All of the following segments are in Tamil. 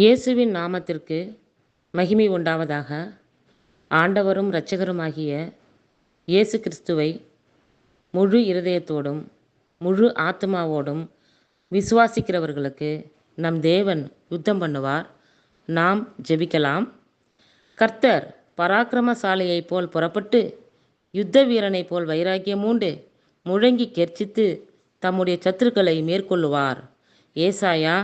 இயேசுவின் நாமத்திற்கு மகிமை உண்டாவதாக. ஆண்டவரும் இரட்சகருமாகிய இயேசு கிறிஸ்துவை முழு இருதயத்தோடும் முழு ஆத்மாவோடும் விசுவாசிக்கிறவர்களுக்கு நம் தேவன் யுத்தம் பண்ணுவார். நாம் ஜெபிக்கலாம். கர்த்தர் பராக்கிரமசாலையைப் போல் புறப்பட்டு யுத்த வீரனைப் போல் வைராக்கியமூண்டு முழங்கி கெர்ச்சித்து தம்முடைய சத்துருக்களை மேற்கொள்ளுவார். ஏசாயா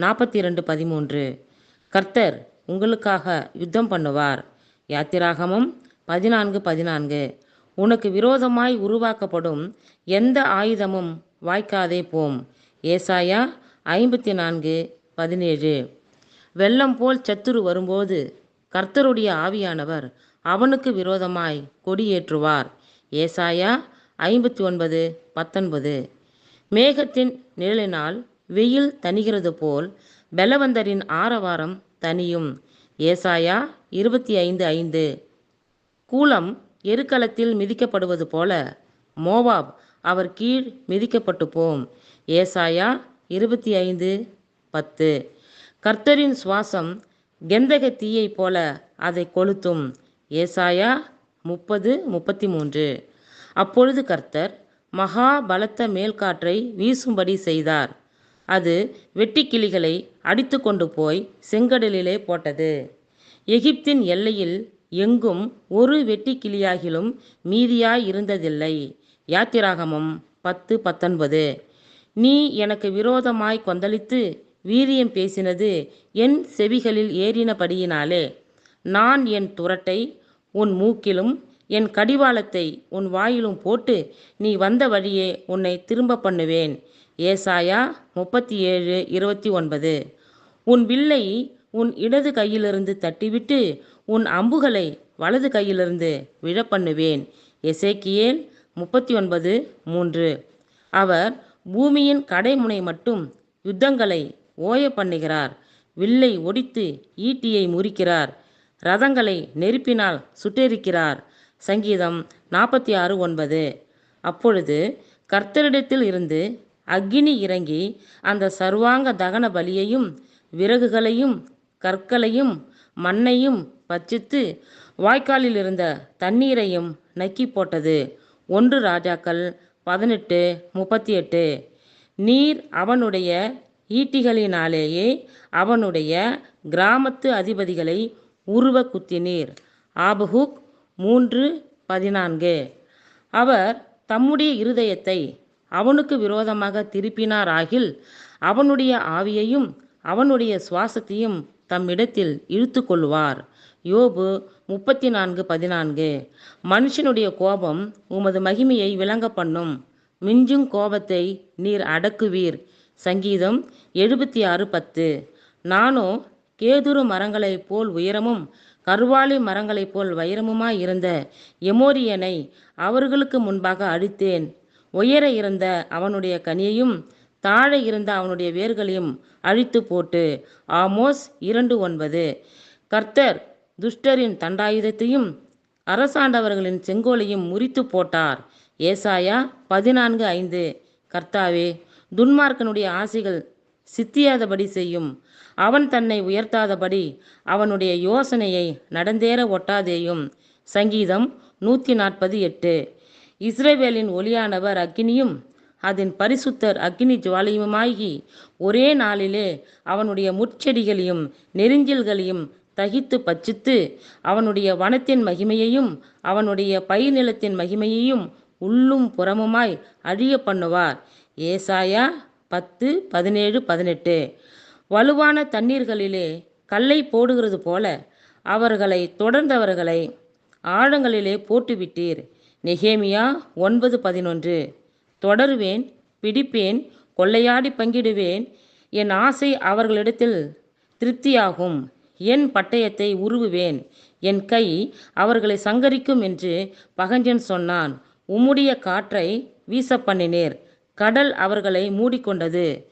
நாற்பத்தி இரண்டு பதிமூன்று. கர்த்தர் உங்களுக்காக யுத்தம் பண்ணுவார். யாத்திராகமம் பதினான்கு பதினான்கு. உனக்கு விரோதமாய் உருவாக்கப்படும் எந்த ஆயுதமும் வாய்க்காதே போம். ஏசாயா ஐம்பத்தி நான்கு பதினேழு. வெள்ளம் போல் சத்துரு வரும்போது கர்த்தருடைய ஆவியானவர் அவனுக்கு விரோதமாய் கொடியேற்றுவார். ஏசாயா ஐம்பத்தி ஒன்பது பத்தொன்பது. மேகத்தின் நிழலினால் வெயில் தணிகிறது போல் பலவந்தரின் ஆரவாரம் தனியும் ஏசாயா இருபத்தி ஐந்து ஐந்து. கூலம் எருக்களத்தில் மிதிக்கப்படுவது போல மோவாப் அவர் கீழ் மிதிக்கப்பட்டு போம். ஏசாயா இருபத்தி ஐந்து பத்து. கர்த்தரின் சுவாசம் கெந்தக தீயைப் போல அதை கொளுத்தும். ஏசாயா முப்பது முப்பத்தி மூன்று. அப்பொழுது கர்த்தர் மகா பலத்த மேல்காற்றை வீசும்படி செய்தார். அது வெட்டுக்கிளிகளை அடித்து கொண்டு போய் செங்கடலிலே போட்டது. எகிப்தின் எல்லையில் எங்கும் ஒரு வெட்டுக்கிளியாகிலும் மீதியாய் இருந்ததில்லை யாத்திராகமம் பத்து பத்தொன்பது. நீ எனக்கு விரோதமாய் கொந்தளித்து வீரியம் பேசினது என் செவிகளில் ஏறினபடியினாலே நான் என் துரட்டை உன் மூக்கிலும் என் கடிவாளத்தை உன் வாயிலும் போட்டு நீ வந்த வழியே உன்னை திரும்ப பண்ணுவேன். ஏசாயா முப்பத்தி ஏழு இருபத்தி ஒன்பது உன் வில்லை உன் இடது கையிலிருந்து தட்டிவிட்டு உன் அம்புகளை வலது கையிலிருந்து விழப்பண்ணுவேன். எசேக்கியேல் முப்பத்தி ஒன்பது மூன்று. அவர் பூமியின் கடைமுனை மட்டும் யுத்தங்களை ஓய பண்ணுகிறார் வில்லை ஒடித்து ஈட்டியை முறிக்கிறார். ரதங்களை நெருப்பினால் சுட்டெரிக்கிறார். சங்கீதம் நாற்பத்தி ஆறு ஒன்பது. அப்பொழுது கர்த்தரிடத்தில் இருந்து அக்னி இறங்கி அந்த சர்வாங்க தகன பலியையும் விறகுகளையும் கற்களையும் மண்ணையும் பச்சித்து வாய்க்காலில் இருந்த தண்ணீரையும் நக்கி போட்டது. ஒன்று ராஜாக்கள் பதினெட்டு முப்பத்தி எட்டு நீர் அவனுடைய ஈட்டிகளினாலேயே அவனுடைய கிராமத்து அதிபதிகளை உருவ குத்தினீர். ஆபகுக் மூன்று பதினான்கு. அவர் தம்முடைய இருதயத்தை அவனுக்கு விரோதமாக திருப்பினாராகில் அவனுடைய ஆவியையும் அவனுடைய சுவாசத்தையும் தம்மிடத்தில் இழுத்து கொள்வார் யோபு முப்பத்தி நான்கு பதினான்கு. மனுஷனுடைய கோபம் உமது மகிமையை விளங்க பண்ணும் மிஞ்சும் கோபத்தை நீர் அடக்குவீர். சங்கீதம் எழுபத்தி ஆறு பத்து. நானோ கேதுரு மரங்களைப் போல் உயரமும் கருவாலி மரங்களைப் போல் வைரமுமாய் இருந்த எமோரியனை அவர்களுக்கு முன்பாக அழித்தேன் உயர இருந்த அவனுடைய கனியையும் தாழ இருந்த அவனுடைய வேர்களையும் அழித்து போட்டு. ஆமோஸ் இரண்டு ஒன்பது. கர்த்தர் துஷ்டரின் தண்டாயுதத்தையும் அரசாண்டவர்களின் செங்கோலையும் முறித்து போட்டார். ஏசாயா பதினான்கு ஐந்து. கர்த்தாவே துன்மார்க்கனுடைய ஆசைகள் சித்தியாதபடி செய்யும். அவன் தன்னை உயர்த்தாதபடி அவனுடைய யோசனையை நடந்தேற ஒட்டாதேயும். சங்கீதம் நூற்றி நாற்பது எட்டு. இஸ்ரேவேலின் ஒளியானவர் அக்கினியும் அதன் பரிசுத்தர் அக்னி ஜுவாலையுமாகி ஒரே நாளிலே அவனுடைய முட்செடிகளையும் நெருஞ்சில்களையும் தகித்து பச்சித்து அவனுடைய வனத்தின் மகிமையையும் அவனுடைய பயிர் நிலத்தின் மகிமையையும் உள்ளும் புறமுமாய் அழிய பண்ணுவார் ஏசாயா பத்து பதினேழு பதினெட்டு. வலுவான தண்ணீர்களிலே கல்லை போடுகிறது போல அவர்களை தொடர்ந்தவர்களை ஆழங்களிலே போட்டுவிட்டீர். நெகேமியா ஒன்பது பதினொன்று. தொடருவேன் பிடிப்பேன் கொள்ளையாடி பங்கிடுவேன். என் ஆசை அவர்களிடத்தில் திருப்தியாகும். என் பட்டயத்தை உருவுவேன். என் கை அவர்களை சங்கரிக்கும் என்று பகஞ்சன் சொன்னான். உம்முடைய காற்றை வீச பண்ணினேர் கடல் அவர்களை மூடிக்கொண்டது.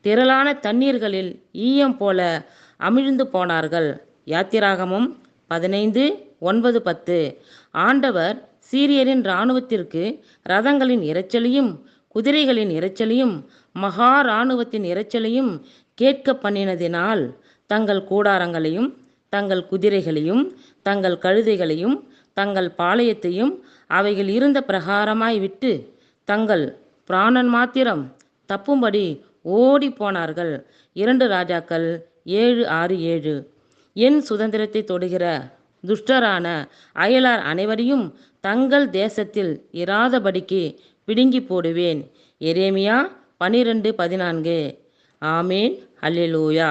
திரளான தண்ணீர்களில் ஈயம் போல அமிழ்ந்து போனார்கள். யாத்திராகமும் பதினைந்து ஒன்பது பத்து. ஆண்டவர் சீரியரின் இராணுவத்திற்கு ரதங்களின் இரைச்சலையும் குதிரைகளின் இரைச்சலையும் மகா இராணுவத்தின் இரைச்சலையும் கேட்க பண்ணினதினால் தங்கள் கூடாரங்களையும் தங்கள் குதிரைகளையும் தங்கள் கழுதைகளையும் தங்கள் பாளையத்தையும் அவைகள் இருந்த பிரகாரமாய் விட்டு தங்கள் பிராணன் மாத்திரம் தப்பும்படி ஓடி போனார்கள். இரண்டு ராஜாக்கள் ஏழு ஆறு ஏழு. என் சுதந்திரத்தை தொடுகிற துஷ்டரான அயலார் அனைவரையும் தங்கள் தேசத்தில் இராதபடிக்கு பிடுங்கி போடுவேன். எரேமியா பனிரெண்டு பதினான்கு. ஆமேன். அல்லேலூயா